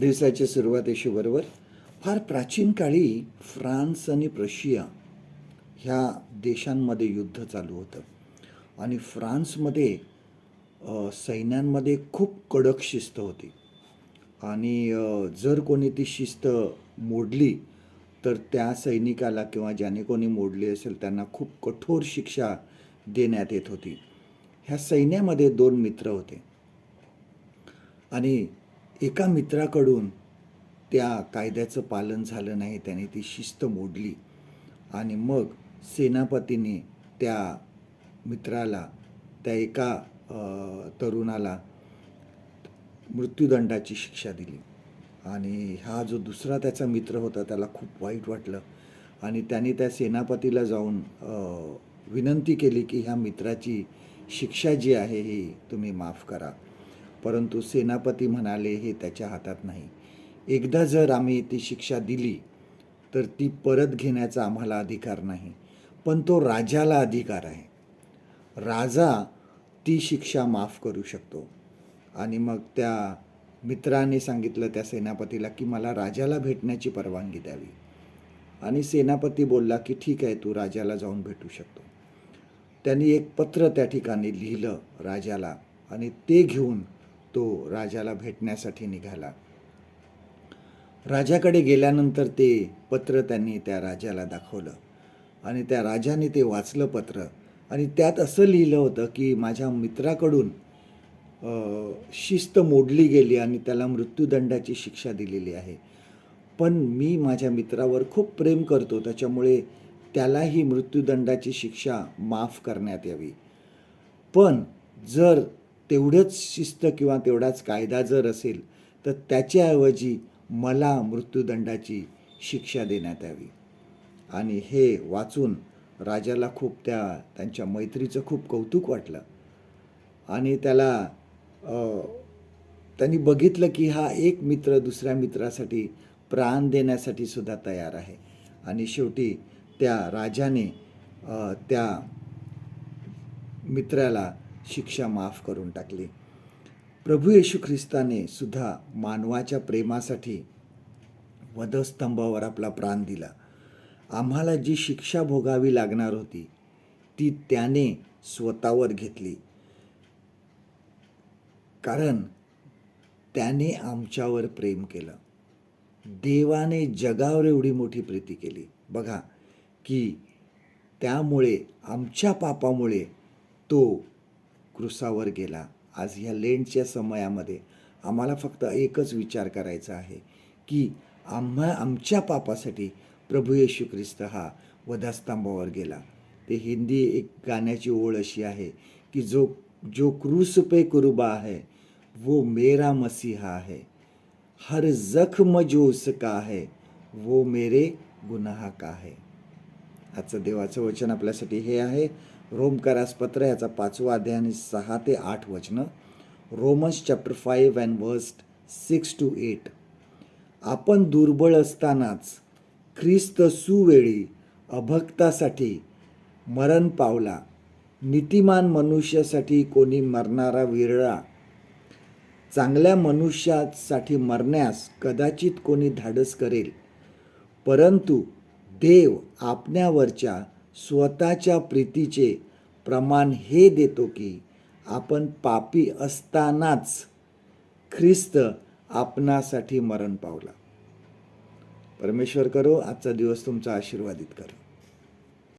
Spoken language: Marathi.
दिवसाच्या सुरुवातीशी बरोबर फार प्राचीन काळी फ्रान्स आणि प्रशिया ह्या देशांमध्ये युद्ध चालू होतं. आणि फ्रान्समध्ये सैन्यांमध्ये खूप कडक शिस्त होती. आणि जर कोणी ती शिस्त मोडली तर त्या सैनिकाला किंवा ज्याने कोणी मोडली असेल त्यांना खूप कठोर शिक्षा देण्यात येत होती. ह्या सैन्यामध्ये दोन मित्र होते. आणि एका मित्राकडून त्या कायद्याचं पालन झालं नाही त्याने ती शिस्त मोडली. आणि मग सेनापतीने त्या मित्राला त्या एका तरुणाला मृत्यूदंडाची शिक्षा दिली. आणि हा जो दुसरा त्याचा मित्र होता त्याला खूप वाईट वाटलं. आणि त्याने त्या सेनापतीला जाऊन विनंती केली की ह्या मित्राची शिक्षा जी आहे ही तुम्ही माफ करा. परंतु सेनापती म्हणाले हे त्याच्या हातात नाही. एकदा जर आम्ही ती शिक्षा दिली तर ती परत घेण्याचा आम्हाला अधिकार नाही. पण तो राजाला अधिकार आहे. राजा ती शिक्षा माफ करू शकतो. आणि मग त्या मित्राने सांगितलं त्या सेनापतीला की मला राजाला भेटण्याची परवानगी द्यावी. आणि सेनापती बोलला की ठीक आहे तू राजाला जाऊन भेटू शकतो. त्यांनी एक पत्र त्या ठिकाणी लिहिलं राजाला आणि ते घेऊन तो राजाला भेटण्यासाठी निघाला. राजाकडे गेल्यानंतर ते पत्र त्यांनी त्या राजाला दाखवलं. आणि त्या राजाने ते वाचलं पत्र. आणि त्यात असं लिहिलं होतं की माझ्या मित्राकडून शिस्त मोडली गेली आणि त्याला मृत्यूदंडाची शिक्षा दिलेली आहे. पण मी माझ्या मित्रावर खूप प्रेम करतो. त्याच्यामुळे त्यालाही मृत्यूदंडाची शिक्षा माफ करण्यात यावी. पण जर तेवढंच शिस्त किंवा तेवढाच कायदा जर असेल तर त्याच्याऐवजी मला मृत्यूदंडाची शिक्षा देण्यात यावी. आणि हे वाचून राजाला खूप त्या त्यांच्या मैत्रीचं खूप कौतुक वाटलं. आणि त्याला त्यांनी बघितलं की हा एक मित्र दुसऱ्या मित्रासाठी प्राण देण्यासाठी सुद्धा तयार आहे. आणि शेवटी त्या राजाने त्या मित्राला शिक्षा माफ करून टाकली. प्रभू येशू ख्रिस्ताने सुद्धा मानवाच्या प्रेमासाठी वधस्तंभावर आपला प्राण दिला. आम्हाला जी शिक्षा भोगावी लागणार होती ती त्याने स्वतःवर घेतली. कारण त्याने आमच्यावर प्रेम केलं. देवाने जगावर एवढी मोठी प्रीती केली. बघा की त्यामुळे आमच्या पापामुळे तो क्रुसावर गेला. आज ह्या लेंडच्या समयामध्ये आम्हाला फक्त एकच विचार करायचा आहे की आम्हा आमच्या पापासाठी प्रभू येशू ख्रिस्त हा वधास्तंभावर गेला. ते हिंदी एक गाण्याची ओळ अशी आहे की जो जो क्रूस पे कुरुबा है वो मेरा मसीहा है हर जख्म जो उसका है वो मेरे गुन्हा का है. आजचं देवाचं वचन आपल्यासाठी हे आहे. रोमकारास पत्र ह्याचा पाचवा अध्याय आणि सहा ते आठ वचनं. Romans chapter five and verse six to eight आपण दुर्बळ असतानाच ख्रिस्त सुवेळी अभक्तासाठी मरण पावला. नीतिमान मनुष्यासाठी कोणी मरणारा विरळा. चांगल्या मनुष्यासाठी मरण्यास कदाचित कोणी धाडस करेल. परंतु देव आपण्यावरच्या स्वतःच्या प्रीतीचे प्रमाण हे देतो की आपण पापी असतानाच ख्रिस्त आपणासाठी मरण पावला. परमेश्वर करो आजचा दिवस तुमचा आशीर्वादित करो.